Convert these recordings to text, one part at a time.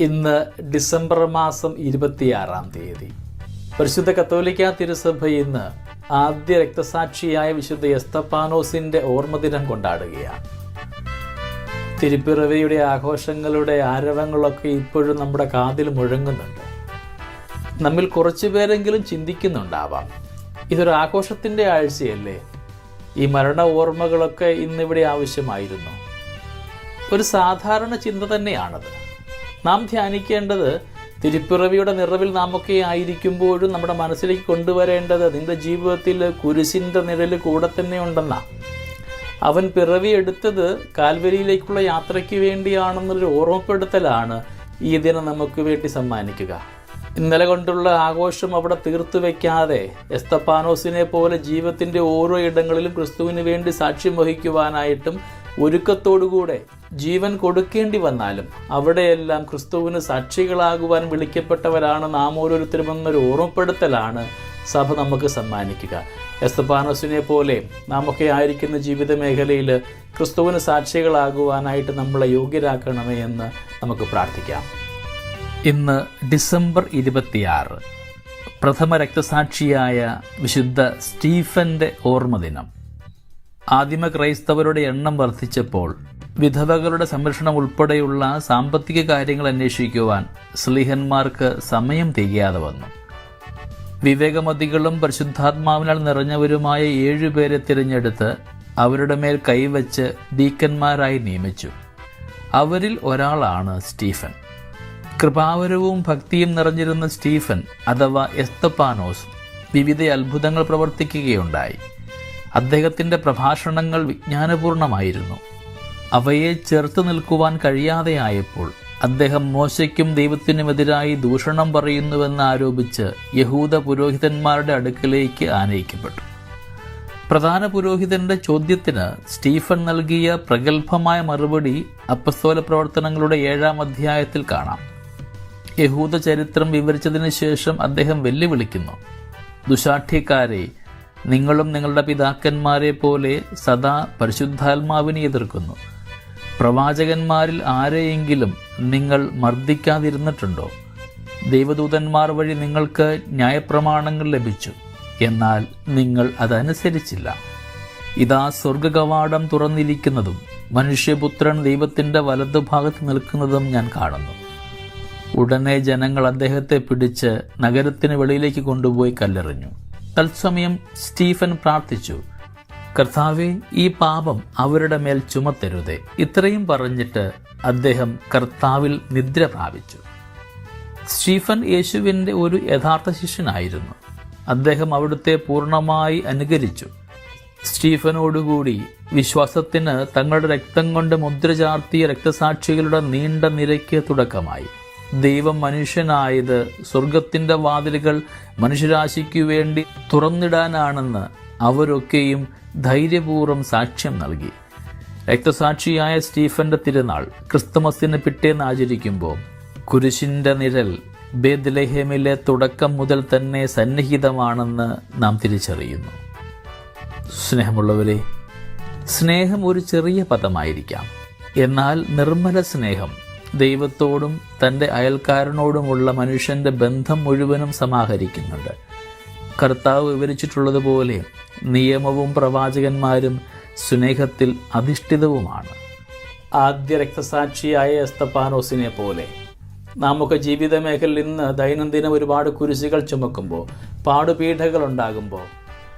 ഇന്ന് ഡിസംബർ മാസം ഇരുപത്തിയാറാം തീയതി. പരിശുദ്ധ കത്തോലിക്ക തിരുസഭ ഇന്ന് ആദ്യ രക്തസാക്ഷിയായ വിശുദ്ധ എസ്തപ്പാനോസിന്റെ ഓർമ്മദിനം കൊണ്ടാടുകയാണ്. തിരുപ്പിറവിയുടെ ആഘോഷങ്ങളുടെ ആരവങ്ങളൊക്കെ ഇപ്പോഴും നമ്മുടെ കാതിൽ മുഴങ്ങുന്നുണ്ട്. നമ്മിൽ കുറച്ചു പേരെങ്കിലും ചിന്തിക്കുന്നുണ്ടാവാം. ഇതൊരു ആഘോഷത്തിന്റെ ആഴ്ചയല്ലേ? ഈ മരണ ഓർമ്മകളൊക്കെ ഇന്നിവിടെ ആവശ്യമായിരുന്നു. ഒരു സാധാരണ ചിന്ത തന്നെയാണത്. നാം ധ്യാനിക്കേണ്ടത് തിരുപ്പിറവിയുടെ നിറവിൽ നാമൊക്കെ ആയിരിക്കുമ്പോഴും നമ്മുടെ മനസ്സിലേക്ക് കൊണ്ടുവരേണ്ടത് നിന്റെ ജീവിതത്തിൽ കുരിശിന്റെ നിഴൽ കൂടെ തന്നെ ഉണ്ടെന്ന. അവൻ പിറവി എടുത്തത് കാൽവരിയിലേക്കുള്ള യാത്രയ്ക്ക് വേണ്ടിയാണെന്നൊരു ഓർമ്മപ്പെടുത്തലാണ് ഈ ദിനം നമുക്ക് വേണ്ടി സമ്മാനിക്കുക. ഇന്നലെ കൊണ്ടുള്ള ആഘോഷം അവിടെ തീർത്തു വയ്ക്കാതെ എസ്തപ്പാനോസിനെ പോലെ ജീവിതത്തിന്റെ ഓരോ ഇടങ്ങളിലും ക്രിസ്തുവിന് വേണ്ടി സാക്ഷ്യം വഹിക്കുവാനായിട്ടും ഒരുക്കത്തോടുകൂടെ ജീവൻ കൊടുക്കേണ്ടി വന്നാലും അവിടെയെല്ലാം ക്രിസ്തുവിന് സാക്ഷികളാകുവാൻ വിളിക്കപ്പെട്ടവരാണ് നാം ഓരോരുത്തരും എന്നൊരു ഓർമ്മപ്പെടുത്തലാണ് സഭ നമുക്ക് സമ്മാനിക്കുക. എസ്തപാനസിനെ പോലെ നാമൊക്കെ ആയിരിക്കുന്ന ജീവിത മേഖലയിൽ ക്രിസ്തുവിന് സാക്ഷികളാകുവാനായിട്ട് നമ്മളെ യോഗ്യരാക്കണമേ എന്ന് നമുക്ക് പ്രാർത്ഥിക്കാം. ഇന്ന് ഡിസംബർ ഇരുപത്തിയാറ് പ്രഥമ രക്തസാക്ഷിയായ വിശുദ്ധ സ്റ്റീഫന്റെ ഓർമ്മദിനം. ആദിമ ക്രൈസ്തവരുടെ എണ്ണം വർദ്ധിച്ചപ്പോൾ വിധവകളുടെ സംരക്ഷണം ഉൾപ്പെടെയുള്ള സാമ്പത്തിക കാര്യങ്ങൾ അന്വേഷിക്കുവാൻ സ്ലിഹന്മാർക്ക് സമയം തികയാതെ വന്നു. വിവേകമതികളും പരിശുദ്ധാത്മാവിനാൽ നിറഞ്ഞവരുമായ ഏഴുപേരെ തിരഞ്ഞെടുത്ത് അവരുടെ മേൽ കൈവച്ച് ഡീക്കന്മാരായി നിയമിച്ചു. അവരിൽ ഒരാളാണ് സ്റ്റീഫൻ. കൃപാവരവും ഭക്തിയും നിറഞ്ഞിരുന്ന സ്റ്റീഫൻ അഥവാ എസ്തപ്പാനോസ് വിവിധ അത്ഭുതങ്ങൾ പ്രവർത്തിക്കുകയുണ്ടായി. അദ്ദേഹത്തിന്റെ പ്രഭാഷണങ്ങൾ വിജ്ഞാനപൂർണമായിരുന്നു. അവയെ ചേർത്ത് നിൽക്കുവാൻ കഴിയാതെയായപ്പോൾ അദ്ദേഹം മോശയ്ക്കും ദൈവത്തിനുമെതിരായി ദൂഷണം പറയുന്നുവെന്ന് ആരോപിച്ച് യഹൂദ പുരോഹിതന്മാരുടെ അടുക്കലേക്ക് ആനയിക്കപ്പെട്ടു. പ്രധാന പുരോഹിതന്റെ ചോദ്യത്തിന് സ്റ്റീഫൻ നൽകിയ പ്രഗത്ഭമായ മറുപടി അപ്പസ്തോല പ്രവർത്തനങ്ങളുടെ ഏഴാം അധ്യായത്തിൽ കാണാം. യഹൂദ ചരിത്രം വിവരിച്ചതിന് ശേഷം അദ്ദേഹം വെല്ലുവിളിക്കുന്നു. ദുശാഠ്യക്കാരെ നിങ്ങളും നിങ്ങളുടെ പിതാക്കന്മാരെ പോലെ സദാ പരിശുദ്ധാത്മാവിനെ എതിർക്കുന്നു. പ്രവാചകന്മാരിൽ ആരെയെങ്കിലും നിങ്ങൾ മർദ്ദിക്കാതിരുന്നിട്ടുണ്ടോ? ദൈവദൂതന്മാർ വഴി നിങ്ങൾക്ക് ന്യായപ്രമാണങ്ങൾ ലഭിച്ചു. എന്നാൽ നിങ്ങൾ അതനുസരിച്ചില്ല. ഇതാ സ്വർഗകവാടം തുറന്നിരിക്കുന്നതും മനുഷ്യപുത്രൻ ദൈവത്തിന്റെ വലതുഭാഗത്ത് നിൽക്കുന്നതും ഞാൻ കാണുന്നു. ഉടനെ ജനങ്ങൾ അദ്ദേഹത്തെ പിടിച്ച് നഗരത്തിന് വെളിയിലേക്ക് കൊണ്ടുപോയി കല്ലെറിഞ്ഞു. തത്സമയം സ്റ്റീഫൻ പ്രാർത്ഥിച്ചു കർത്താവെ ഈ പാപം അവരുടെ മേൽ ചുമത്തരുതേ. ഇത്രയും പറഞ്ഞിട്ട് അദ്ദേഹം കർത്താവിൽ നിദ്ര പ്രാപിച്ചു. സ്റ്റീഫൻ യേശുവിന്റെ ഒരു യഥാർത്ഥ ശിഷ്യനായിരുന്നു. അദ്ദേഹം അവിടുത്തെ പൂർണമായി അനുകരിച്ചു. സ്റ്റീഫനോടുകൂടി വിശ്വാസത്തിന് തങ്ങളുടെ രക്തം കൊണ്ട് മുദ്ര ചാർത്തിയ രക്തസാക്ഷികളുടെ നീണ്ട നിരയ്ക്ക് തുടക്കമായി. ദൈവം മനുഷ്യനായത് സ്വർഗത്തിന്റെ വാതിലുകൾ മനുഷ്യരാശിക്കു വേണ്ടി തുറന്നിടാനാണെന്ന് അവരൊക്കെയും ധൈര്യപൂർവം സാക്ഷ്യം നൽകി. രക്തസാക്ഷിയായ സ്റ്റീഫന്റെ തിരുനാൾ ക്രിസ്തുമസിന് പിറ്റേന്ന് ആചരിക്കുമ്പോൾ കുരിശിന്റെ നിഴൽ ബേദ്ലഹേമിലെ തുടക്കം മുതൽ തന്നെ സന്നിഹിതമാണെന്ന് നാം തിരിച്ചറിയുന്നു. സ്നേഹമുള്ളവരെ സ്നേഹം ഒരു ചെറിയ പദമായിരിക്കാം. എന്നാൽ നിർമ്മല സ്നേഹം ദൈവത്തോടും തന്റെ അയൽക്കാരനോടുമുള്ള മനുഷ്യന്റെ ബന്ധം മുഴുവനും സമാഹരിക്കുന്നുണ്ട്. കർത്താവ് വിവരിച്ചിട്ടുള്ളതുപോലെ നിയമവും പ്രവാചകന്മാരും സ്നേഹത്തിൽ അധിഷ്ഠിതവുമാണ്. ആദ്യ രക്തസാക്ഷിയായ എസ്തപ്പാനോസിനെ പോലെ നമുക്ക് ജീവിത മേഖലയിൽ ഇന്ന് ദൈനംദിനം ഒരുപാട് കുരിശുകൾ ചുമക്കുമ്പോൾ പാടുപീഠകൾ ഉണ്ടാകുമ്പോൾ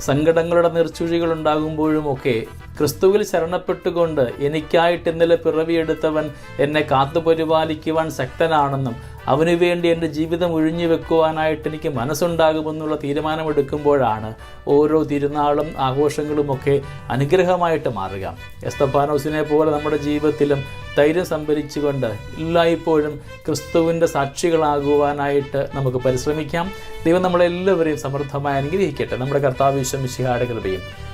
സങ്കടങ്ങളുടെ നിർച്ചുഴികൾ ഉണ്ടാകുമ്പോഴുമൊക്കെ ക്രിസ്തുവിൽ ശരണപ്പെട്ടുകൊണ്ട് എനിക്കായിട്ട് ഇന്നലെ പിറവിയെടുത്തവൻ എന്നെ കാത്തുപരിപാലിക്കുവാൻ ശക്തനാണെന്നും അവനുവേണ്ടി എന്റെ ജീവിതം ഒഴിഞ്ഞു വെക്കുവാനായിട്ട് എനിക്ക് മനസ്സുണ്ടാകുമെന്നുള്ള തീരുമാനമെടുക്കുമ്പോഴാണ് ഓരോ തിരുനാളും ആഘോഷങ്ങളുമൊക്കെ അനുഗ്രഹമായിട്ട് മാറുക. എസ്തപ്പാനോസിനെ പോലെ നമ്മുടെ ജീവിതത്തിലും ധൈര്യം സംഭരിച്ചുകൊണ്ട് എല്ലായ്പ്പോഴും ക്രിസ്തുവിന്റെ സാക്ഷികളാകുവാനായിട്ട് നമുക്ക് പരിശ്രമിക്കാം. ദൈവം നമ്മളെല്ലാവരെയും സമൃദ്ധമായി അനുഗ്രഹിക്കട്ടെ. നമ്മുടെ കർത്താവ് വിശ്വമിശിഹാടെ കൃപയും